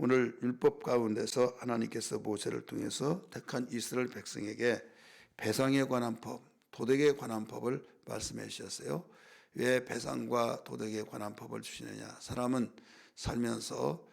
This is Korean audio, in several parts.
오늘 율법 가운데서 하나님께서 모세를 통해서 택한 이스라엘 백성에게 배상에 관한 법, 도덕에 관한 법을 말씀해 주셨어요. 왜 배상과 도덕에 관한 법을 주시느냐? 사람은 살면서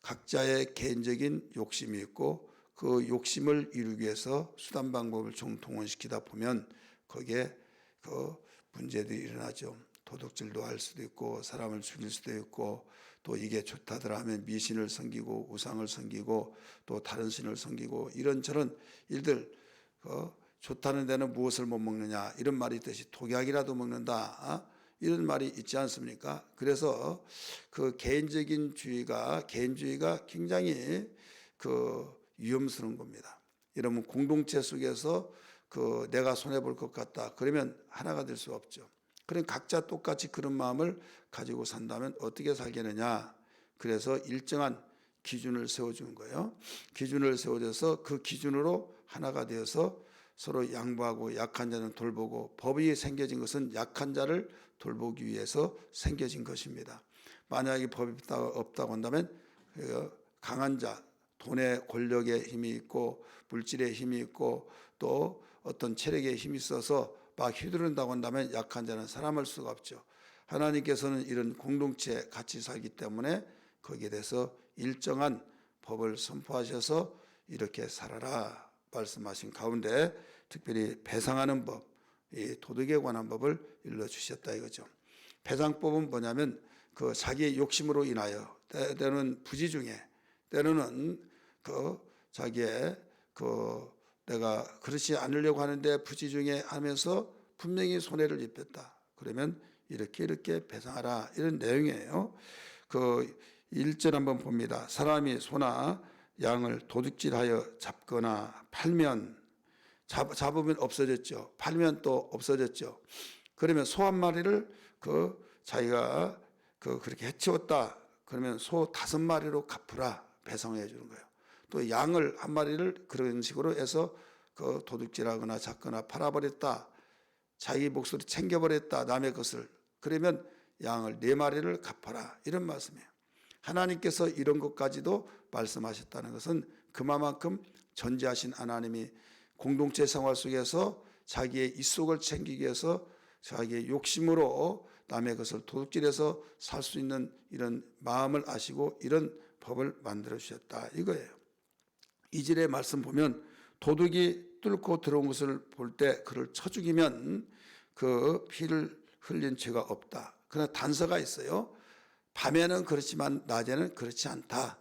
각자의 개인적인 욕심이 있고 그 욕심을 이루기 위해서 수단 방법을 총동원시키다 보면 거기에 그 문제들이 일어나죠. 도둑질도 할 수도 있고 사람을 죽일 수도 있고 또 이게 좋다더라 하면 미신을 섬기고 우상을 섬기고 또 다른 신을 섬기고 이런저런 일들 그 좋다는 데는 무엇을 못 먹느냐 이런 말이 있듯이 독약이라도 먹는다 어? 이런 말이 있지 않습니까? 그래서 그 개인적인 주의가 개인주의가 굉장히 그 위험스러운 겁니다. 이러면 공동체 속에서 그 내가 손해 볼 것 같다. 그러면 하나가 될 수 없죠. 그럼 각자 똑같이 그런 마음을 가지고 산다면 어떻게 살겠느냐? 그래서 일정한 기준을 세워주는 거예요. 기준을 세워줘서 그 기준으로 하나가 되어서 서로 양보하고 약한 자는 돌보고 법이 생겨진 것은 약한 자를 돌보기 위해서 생겨진 것입니다. 만약에 법이 없다고 한다면 그 강한 자, 돈의 권력의 힘이 있고 물질의 힘이 있고 또 어떤 체력의 힘이 있어서 막 휘두른다고 한다면 약한 자는 살아날 수가 없죠. 하나님께서는 이런 공동체 같이 살기 때문에 거기에 대해서 일정한 법을 선포하셔서 이렇게 살아라 말씀하신 가운데 특별히 배상하는 법, 이 도덕에 관한 법을 일러 주셨다 이거죠. 배상법은 뭐냐면 그 자기의 욕심으로 인하여 때로는 부지 중에 때로는 그 자기의 그 내가 그렇지 않으려고 하는데 부지 중에 하면서 분명히 손해를 입혔다. 그러면 이렇게 이렇게 배상하라 이런 내용이에요. 그 1절 한번 봅니다. 사람이 소나 양을 도둑질하여 잡거나 팔면 잡, 잡으면 없어졌죠. 팔면 또 없어졌죠. 그러면 소 한 마리를 그 자기가 그 그렇게 해치웠다. 그러면 소 다섯 마리로 갚으라 배상해 주는 거예요. 또 양을 한 마리를 그런 식으로 해서 그 도둑질하거나 잡거나 팔아버렸다. 자기 몫으로 챙겨버렸다. 남의 것을. 그러면 양을 네 마리를 갚아라. 이런 말씀이에요. 하나님께서 이런 것까지도 말씀하셨다는 것은 그만큼 전지하신 하나님이 공동체 생활 속에서 자기의 이속을 챙기기 위해서 자기의 욕심으로 남의 것을 도둑질해서 살 수 있는 이런 마음을 아시고 이런 법을 만들어 주셨다 이거예요. 이절의 말씀 보면 도둑이 뚫고 들어온 것을 볼 때 그를 쳐 죽이면 그 피를 흘린 죄가 없다. 그러나 단서가 있어요. 밤에는 그렇지만 낮에는 그렇지 않다.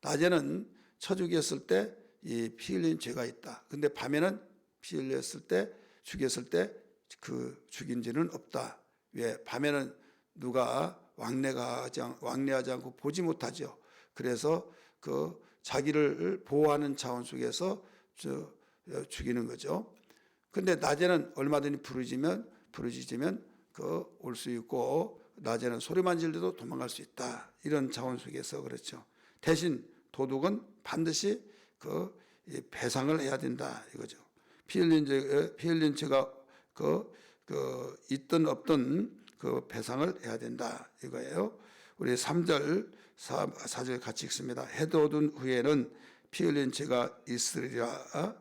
낮에는 쳐 죽였을 때 이 피 흘린 죄가 있다. 근데 밤에는 피 흘렸을 때 죽였을 때 그 죽인 죄는 없다. 왜? 밤에는 누가 왕래하지, 왕래하지 않고 보지 못하죠. 그래서 그 자기를 보호하는 차원 속에서 저 죽이는 거죠. 근데 낮에는 얼마든지 부르지면 부르짖으면 그 올 수 있고 낮에는 소리만 질러도 도망갈 수 있다. 이런 차원 속에서 그렇죠. 대신 도둑은 반드시 그 배상을 해야 된다 이거죠. 피 흘린 흘린 죄가 그, 그 있든 없든 그 배상을 해야 된다 이거예요. 우리 3절 4, 4절 같이 읽습니다. 해도 얻은 후에는 피 흘린 죄가 있으리라.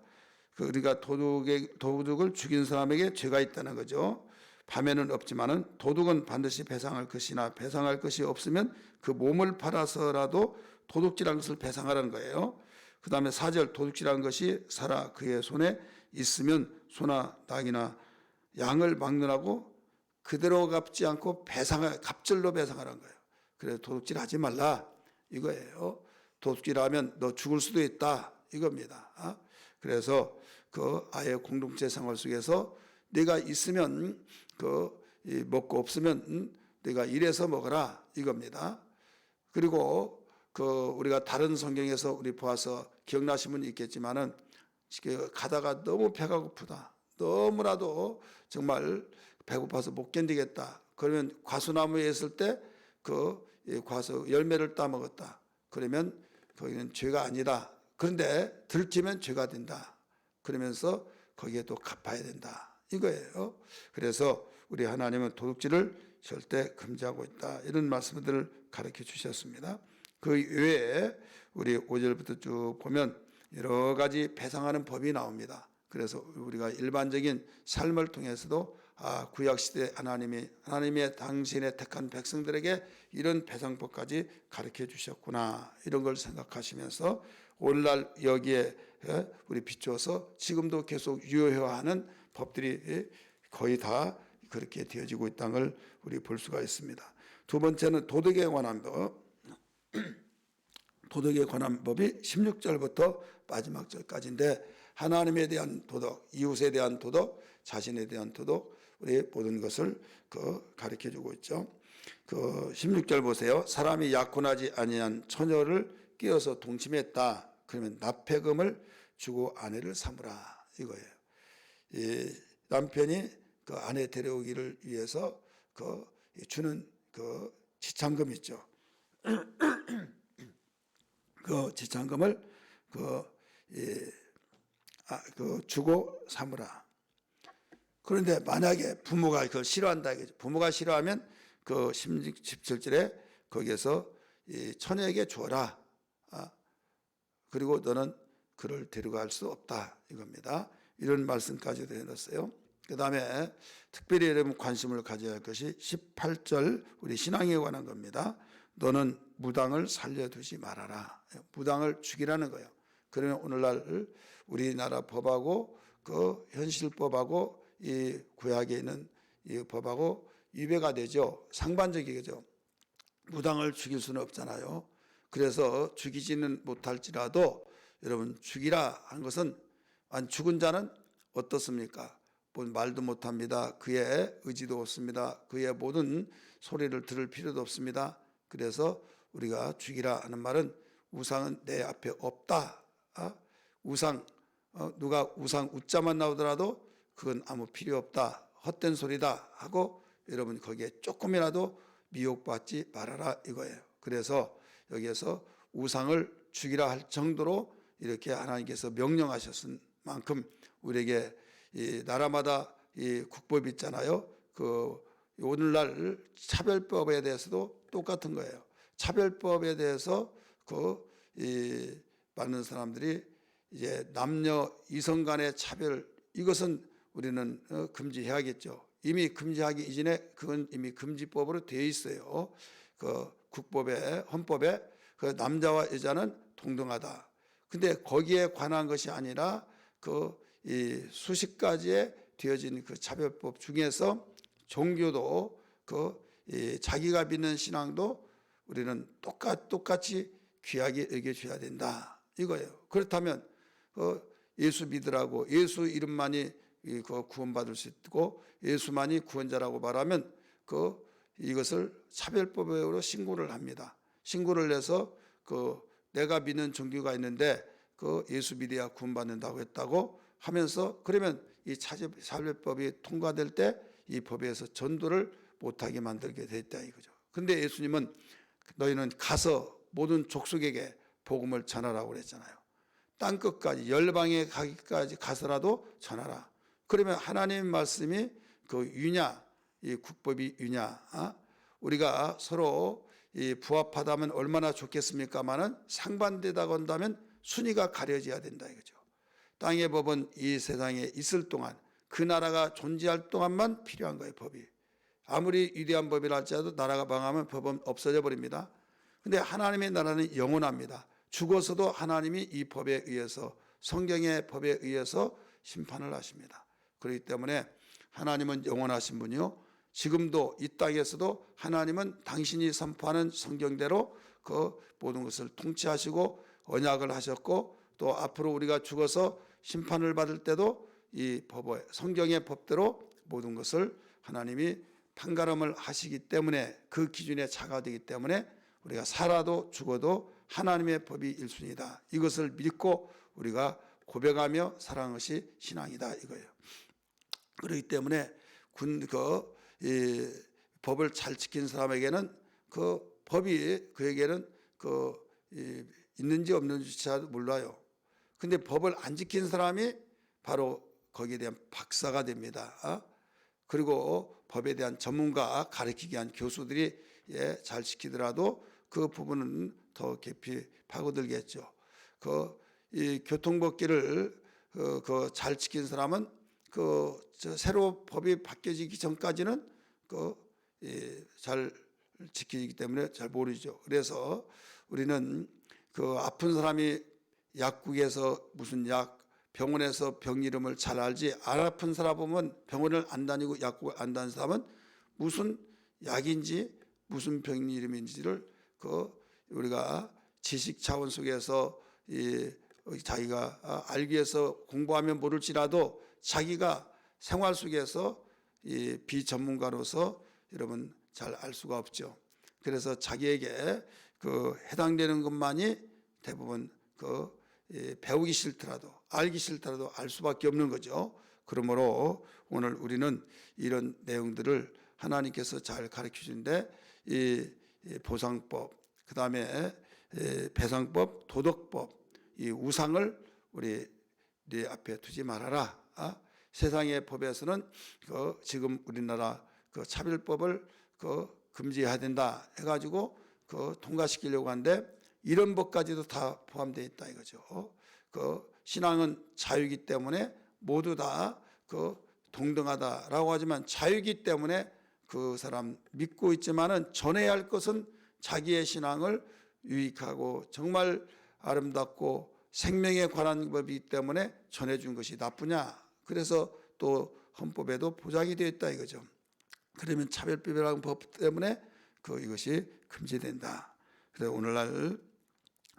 그 우리가 도둑의, 도둑을 죽인 사람에게 죄가 있다는 거죠. 밤에는 없지만은 도둑은 반드시 배상할 것이나 배상할 것이 없으면 그 몸을 팔아서라도 도둑질한 것을 배상하라는 거예요. 그 다음에 사절 도둑질한 것이 살아 그의 손에 있으면 소나 낙이나 양을 막느라고 그대로 갚지 않고 배상을 갑절로 배상하라는 거예요. 그래서 도둑질 하지 말라 이거예요. 도둑질하면 너 죽을 수도 있다 이겁니다. 어? 그래서 그 아예 공동체 생활 속에서 내가 있으면 그 먹고 없으면 내가 일해서 먹어라 이겁니다. 그리고 그 우리가 다른 성경에서 우리 보아서 기억나시면 있겠지만은 가다가 너무 배가 고프다. 너무나도 정말 배고파서 못 견디겠다. 그러면 과수나무에 있을 때 그 과수 열매를 따 먹었다. 그러면 거기는 죄가 아니다. 그런데 들키면 죄가 된다. 그러면서 거기에 또 갚아야 된다. 이거예요. 그래서 우리 하나님은 도둑질을 절대 금지하고 있다. 이런 말씀들을 가르쳐 주셨습니다. 그 외에 우리 5절부터 쭉 보면 여러 가지 배상하는 법이 나옵니다. 그래서 우리가 일반적인 삶을 통해서도 아 구약 시대 하나님이 하나님의 당신의 택한 백성들에게 이런 배상법까지 가르쳐 주셨구나 이런 걸 생각하시면서 오늘날 여기에 예, 우리 비추어서 지금도 계속 유효화하는 법들이 예, 거의 다 그렇게 되어지고 있다는 걸 우리 볼 수가 있습니다. 두 번째는 도덕에 관한 법. 도덕에 관한 법이 16절부터 마지막 절까지인데 하나님에 대한 도덕, 이웃에 대한 도덕, 자신에 대한 도덕, 모든 것을 그 가르쳐 주고 있죠. 그 16절 보세요. 사람이 약혼하지 아니한 처녀를 끼어서 동침했다. 그러면 납폐금을 주고 아내를 삼으라 이거예요. 이 남편이 그 아내 데려오기를 위해서 그 주는 그 지참금 있죠. 그 지참금을 그, 이, 아, 그 주고 삼으라. 그런데 만약에 부모가 그걸 싫어한다. 부모가 싫어하면 그 17절에 거기에서 이 처녀에게 줘라. 아, 그리고 너는 그를 데려갈 수 없다 이겁니다. 이런 말씀까지도 해놨어요. 그 다음에 특별히 여러분 관심을 가져야 할 것이 18절 우리 신앙에 관한 겁니다. 너는 무당을 살려두지 말아라. 무당을 죽이라는 거예요. 그러면 오늘날 우리나라 법하고 그 현실법하고 이 구약에 있는 이 법하고 위배가 되죠. 상반적이죠. 무당을 죽일 수는 없잖아요. 그래서 죽이지는 못할지라도 여러분 죽이라 하는 것은 안 죽은 자는 어떻습니까? 뭐 말도 못합니다. 그의 의지도 없습니다. 그의 모든 소리를 들을 필요도 없습니다. 그래서 우리가 죽이라 하는 말은 우상은 내 앞에 없다. 아? 우상 어, 누가 우상 웃자만 나오더라도 그건 아무 필요 없다. 헛된 소리다 하고 여러분 거기에 조금이라도 미혹받지 말아라 이거예요. 그래서 여기에서 우상을 죽이라 할 정도로 이렇게 하나님께서 명령하셨은 만큼 우리에게 이 나라마다 이 국법이 있잖아요. 그 오늘날 차별법에 대해서도 똑같은 거예요. 차별법에 대해서 그 이 많은 사람들이 이제 남녀 이성 간의 차별 이것은 우리는 어, 금지해야겠죠. 이미 금지하기 이전에 그건 이미 금지법으로 되어 있어요. 그 국법에 헌법에 그 남자와 여자는 동등하다. 근데 거기에 관한 것이 아니라 그 이 수십 가지의 되어진 그 차별법 중에서 종교도 그 이 자기가 믿는 신앙도 우리는 똑같 똑같이 귀하게 여겨줘야 된다 이거예요. 그렇다면 그 예수 믿으라고 예수 이름만이 이 그 구원받을 수 있고 예수만이 구원자라고 말하면 그 이것을 차별법으로 신고를 합니다. 신고를 해서 그 내가 믿는 종교가 있는데 그 예수 믿어야 구원받는다고 했다고 하면서 그러면 이 차별법이 통과될 때 이 법에서 전도를 못하게 만들게 됐다 이거죠. 근데 예수님은 너희는 가서 모든 족속에게 복음을 전하라고 그랬잖아요. 땅 끝까지 열방에 가기까지 가서라도 전하라. 그러면 하나님 말씀이 그 유냐 이 국법이 유냐 어? 우리가 서로 이 부합하다면 얼마나 좋겠습니까마는 상반되다 건다면 순위가 가려져야 된다 이거죠. 땅의 법은 이 세상에 있을 동안 그 나라가 존재할 동안만 필요한 거예요 법이. 아무리 위대한 법이라 할지라도 나라가 망하면 법은 없어져 버립니다. 근데 하나님의 나라는 영원합니다. 죽어서도 하나님이 이 법에 의해서 성경의 법에 의해서 심판을 하십니다. 그렇기 때문에 하나님은 영원하신 분이요. 지금도 이 땅에서도 하나님은 당신이 선포하는 성경대로 그 모든 것을 통치하시고 언약을 하셨고 또 앞으로 우리가 죽어서 심판을 받을 때도 이 법의 성경의 법대로 모든 것을 하나님이 판가름을 하시기 때문에 그 기준에 차가되기 때문에 우리가 살아도 죽어도 하나님의 법이 일순이다. 이것을 믿고 우리가 고백하며 사랑하는 것이 신앙이다 이거예요. 그렇기 때문에 군그 법을 잘 지킨 사람에게는 그 법이 그에게는 그 이, 있는지 없는지조차 몰라요. 근데 법을 안 지킨 사람이 바로 거기에 대한 박사가 됩니다. 어? 그리고 법에 대한 전문가 가르치기 위한 교수들이 예, 잘 지키더라도 그 부분은 더 깊이 파고들겠죠. 그 이 교통법규를 그, 그 잘 지킨 사람은 그저 새로 법이 바뀌어지기 전까지는 그잘 지키기 때문에 잘 모르죠. 그래서 우리는 그 아픈 사람이 약국에서 무슨 약 병원에서 병 이름을 잘 알지 안 아픈 사람 보면 병원을 안 다니고 약국을 안 다니는 사람은 무슨 약인지 무슨 병 이름인지를 그 우리가 지식 차원 속에서 이 자기가 아, 알기 위해서 공부하면 모를지라도 자기가 생활 속에서 이 비전문가로서 여러분 잘 알 수가 없죠. 그래서 자기에게 그 해당되는 것만이 대부분 그 이, 배우기 싫더라도 알기 싫더라도 알 수밖에 없는 거죠. 그러므로 오늘 우리는 이런 내용들을 하나님께서 잘 가르쳐 주는데 이, 이 보상법, 그 다음에 배상법, 도덕법, 이 우상을 우리 네 앞에 두지 말아라. 아? 세상의 법에서는 그 지금 우리나라 그 차별법을 그 금지해야 된다 해가지고 그 통과시키려고 하는데 이런 법까지도 다 포함되어 있다 이거죠. 그 신앙은 자유이기 때문에 모두 다 그 동등하다라고 하지만 자유이기 때문에 그 사람 믿고 있지만은 전해야 할 것은 자기의 신앙을 유익하고 정말 아름답고 생명에 관한 법이기 때문에 전해준 것이 나쁘냐? 그래서 또 헌법에도 보장이 되어 있다 이거죠. 그러면 차별법이라는 법 때문에 그 이것이 금지된다. 그래서 오늘날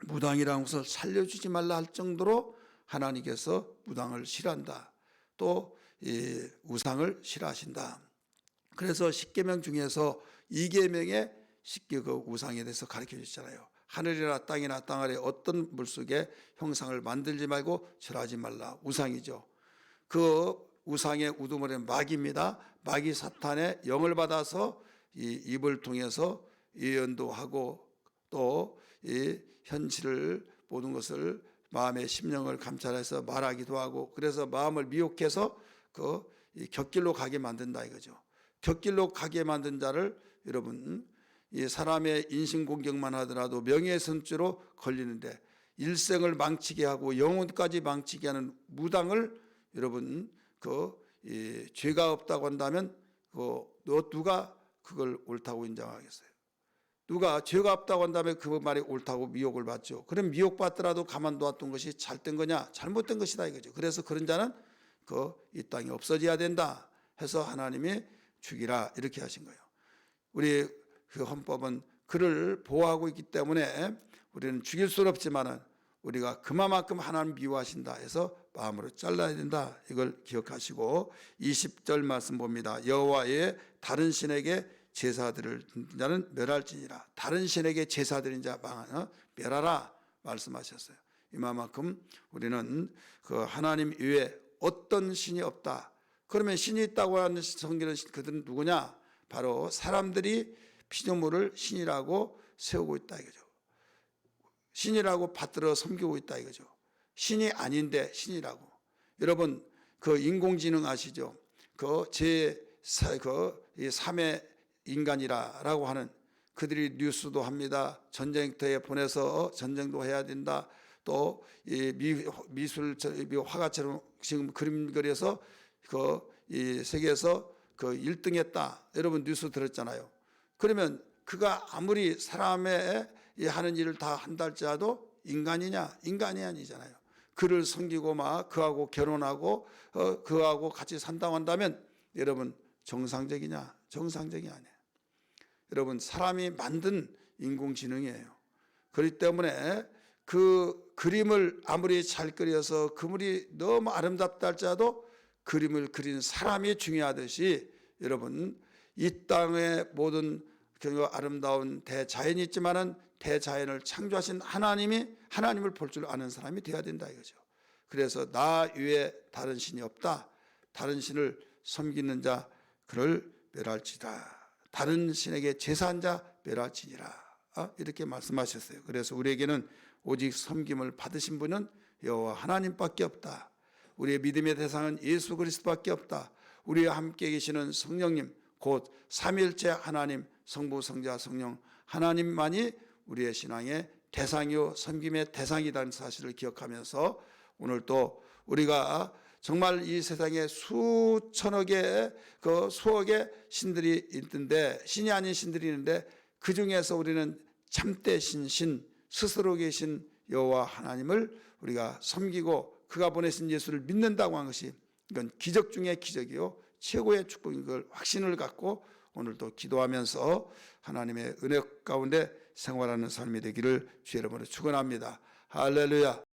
무당이라는 것을 살려주지 말라 할 정도로 하나님께서 무당을 싫어한다. 또 이 우상을 싫어하신다. 그래서 십계명 중에서 이계명에 쉽게 그 우상에 대해서 가르쳐 주잖아요. 하늘이나 땅이나 땅 아래 어떤 물속에 형상을 만들지 말고 절하지 말라. 우상이죠. 그 우상의 우두머리는 마귀입니다. 마귀 사탄의 영을 받아서 이 입을 통해서 예언도 하고 또 이 현실을 모든 것을 마음의 심령을 감찰해서 말하기도 하고 그래서 마음을 미혹해서 그 곁길로 가게 만든다 이거죠. 곁길로 가게 만든 자를 여러분 이 사람의 인신 공격만 하더라도 명예훼손죄로 걸리는데 일생을 망치게 하고 영혼까지 망치게 하는 무당을 여러분 그 죄가 없다고 한다면 그너 누가 그걸 옳다고 인정하겠어요? 누가 죄가 없다고 한다면 그 말이 옳다고 미혹을 받죠. 그럼 미혹받더라도 가만두었던 것이 잘된 거냐? 잘못된 것이다 이거죠. 그래서 그런 자는 그 이 땅이 없어져야 된다 해서 하나님이 죽이라 이렇게 하신 거예요. 우리 그 헌법은 그를 보호하고 있기 때문에 우리는 죽일 수는 없지만은 우리가 그만큼 하나님 미워하신다 해서 마음으로 잘라야 된다. 이걸 기억하시고 20절 말씀 봅니다. 여호와의 다른 신에게 제사 드릴 자는 멸할지니라. 다른 신에게 제사 드린 자 망하나 멸하라 말씀하셨어요. 이만큼 우리는 그 하나님 이외에 어떤 신이 없다. 그러면 신이 있다고 하는 성경은 그들은 누구냐? 바로 사람들이 피조물을 신이라고 세우고 있다 이거죠. 신이라고 받들어 섬기고 있다 이거죠. 신이 아닌데 신이라고. 여러분 그 인공지능 아시죠? 그제그 3의 인간이라라고 하는 그들이 뉴스도 합니다. 전쟁터에 보내서 전쟁도 해야 된다. 또 이 미술 화가처럼 지금 그림 그려서 그 이 세계에서 그 1등했다. 여러분 뉴스 들었잖아요. 그러면 그가 아무리 사람의 하는 일을 다 할지라도 인간이냐? 인간이 아니잖아요. 그를 섬기고 막 그하고 결혼하고 어, 그하고 같이 산다고 한다면 여러분 정상적이냐? 정상적이 아니에요. 여러분 사람이 만든 인공지능이에요. 그렇기 때문에 그 그림을 아무리 잘 그려서 그물이 너무 아름답다 할지라도 그림을 그린 사람이 중요하듯이 여러분 이 땅의 모든 그 아름다운 대자연이 있지만은 대자연을 창조하신 하나님이 하나님을 볼 줄 아는 사람이 되어야 된다 이거죠. 그래서 나 위에 다른 신이 없다. 다른 신을 섬기는 자 그를 멸할지다. 다른 신에게 제사한 자 멸할지니라. 아, 이렇게 말씀하셨어요. 그래서 우리에게는 오직 섬김을 받으신 분은 여호와 하나님밖에 없다. 우리의 믿음의 대상은 예수 그리스도밖에 없다. 우리와 함께 계시는 성령님 곧 삼일째 하나님 성부 성자 성령 하나님만이 우리의 신앙의 대상이요 섬김의 대상이라는 사실을 기억하면서 오늘 또 우리가 정말 이 세상에 수천억의 그 수억의 신들이 있는데 신이 아닌 신들이 있는데 그 중에서 우리는 참되신 신 스스로 계신 여호와 하나님을 우리가 섬기고 그가 보내신 예수를 믿는다고 한 것이 이건 기적 중의 기적이요 최고의 축복인 걸 확신을 갖고 오늘도 기도하면서 하나님의 은혜 가운데 생활하는 삶이 되기를 주의 이름으로 축원합니다. 할렐루야.